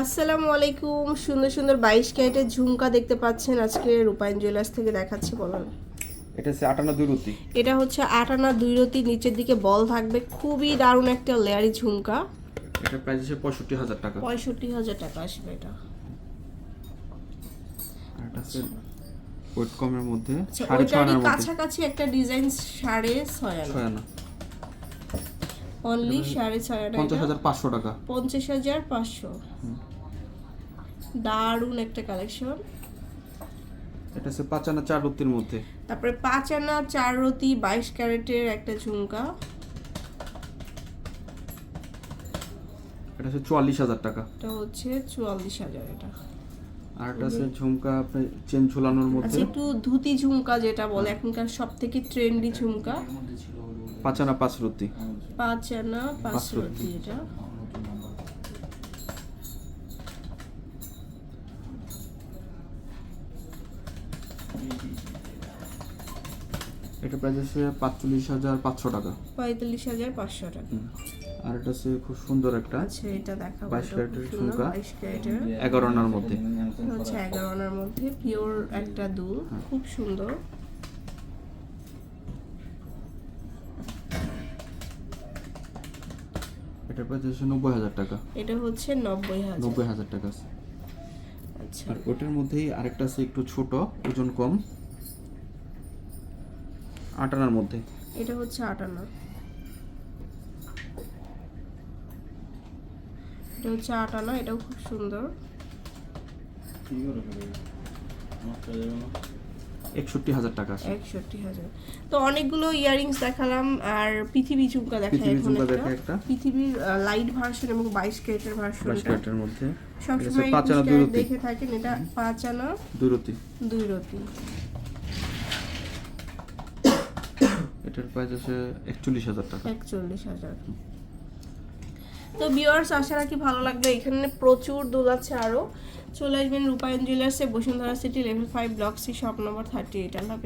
আসসালামু আলাইকুম। সুন্দর সুন্দর বাইশ ক্যারেটের ঝুমকা দেখতে পাচ্ছেন আজকে রূপায়ণ জুয়েলার্স থেকে দেখাচ্ছি বলেন। এটা হচ্ছে আটানা দুই রুটি এটা হচ্ছে আট আনা দুই রতি নিচের দিকে বল থাকবে। খুবই দারুণ একটা লেয়ারি ঝুমকা। এটার প্রাইস হচ্ছে পঁয়ষট্টি হাজার টাকা। পঁয়ষট্টি হাজার টাকা আসবে এটা। এটা ওয়েট কমের মধ্যে আচ্ছা মধ্যে। কাছাকাছি একটা ডিজাইন সাড়ে ছয় আনা। অনলি সাড়ে ছয় আনা পঞ্চাশ হাজার পাঁচশো টাকা। পঞ্চাশ হাজার পাঁচশো। দারুণ একটা কালেকশন। এটা হচ্ছে পাঁচ আনা চার রুটির মধ্যে। তারপরে পাঁচ আনা চার রতি বাইশ ক্যারেটের একটা ঝুমকা। এটা হচ্ছে চুয়াল্লিশ হাজার টাকা। এটা হচ্ছে চুয়াল্লিশ হাজার এটা। আর এটা হচ্ছে ঝুমকা আপনার চেন ঝুলানোর আচ্ছা মধ্যে একটু ধুতি ঝুমকা যেটা বলে এখনকার সব থেকে ট্রেন্ডি ঝুমকা পাঁচ আনা পাঁচ রুটি। পাঁচ আনা পাঁচ এটা। এটা প্রাইস হচ্ছে পাঁচচল্লিশ হাজার পাঁচশো টাকা। পঁয়তাল্লিশ হাজার পাঁচশো টাকা। আর এটা হচ্ছে খুব সুন্দর একটা আচ্ছা এটা দেখাবো বাইশ ক্যারেটের সুন্দর, ঝুমকা। এগারো আনার মধ্যে। হচ্ছে এগারো আনার মধ্যে পিওর একটা দুল হ্যাঁ। খুব সুন্দর। এটার প্রাইস হচ্ছে নব্বই হাজার টাকা। এটা হচ্ছে নব্বই হাজার। নব্বই হাজার টাকা আছে। আচ্ছা। আর ওটার মধ্যেই আরেকটা আছে একটু ছোট ওজন কম। আট আনার মধ্যে। এটা হচ্ছে আট আনা এটা হচ্ছে আট আনা এটাও খুব সুন্দর। একষট্টি হাজার টাকা একষট্টি হাজার। তো অনেকগুলো ইয়ারিংস দেখালাম আর পৃথিবী ঝুমকা পৃথিবী ঝুমকা একটা। একটা। পৃথিবীর লাইট ভার্সন এবং বাইশ ক্যারেটের বাইশ ক্যারেটের মধ্যে। সবসময় দেখে থাকেন এটা পাঁচ আনা দুরতি। দুই এটার প্রাইস আছে একচল্লিশ হাজার টাকা। একচল্লিশ হাজার। তো ভিউয়ার্স আশা রাখি ভালো লাগবে। এখানে প্রচুর দোল আছে আরও চলে আসবেন Rupayan জুয়েলার্সে Bashundhara city level five, block C, shop number thirty eight আল্লাহ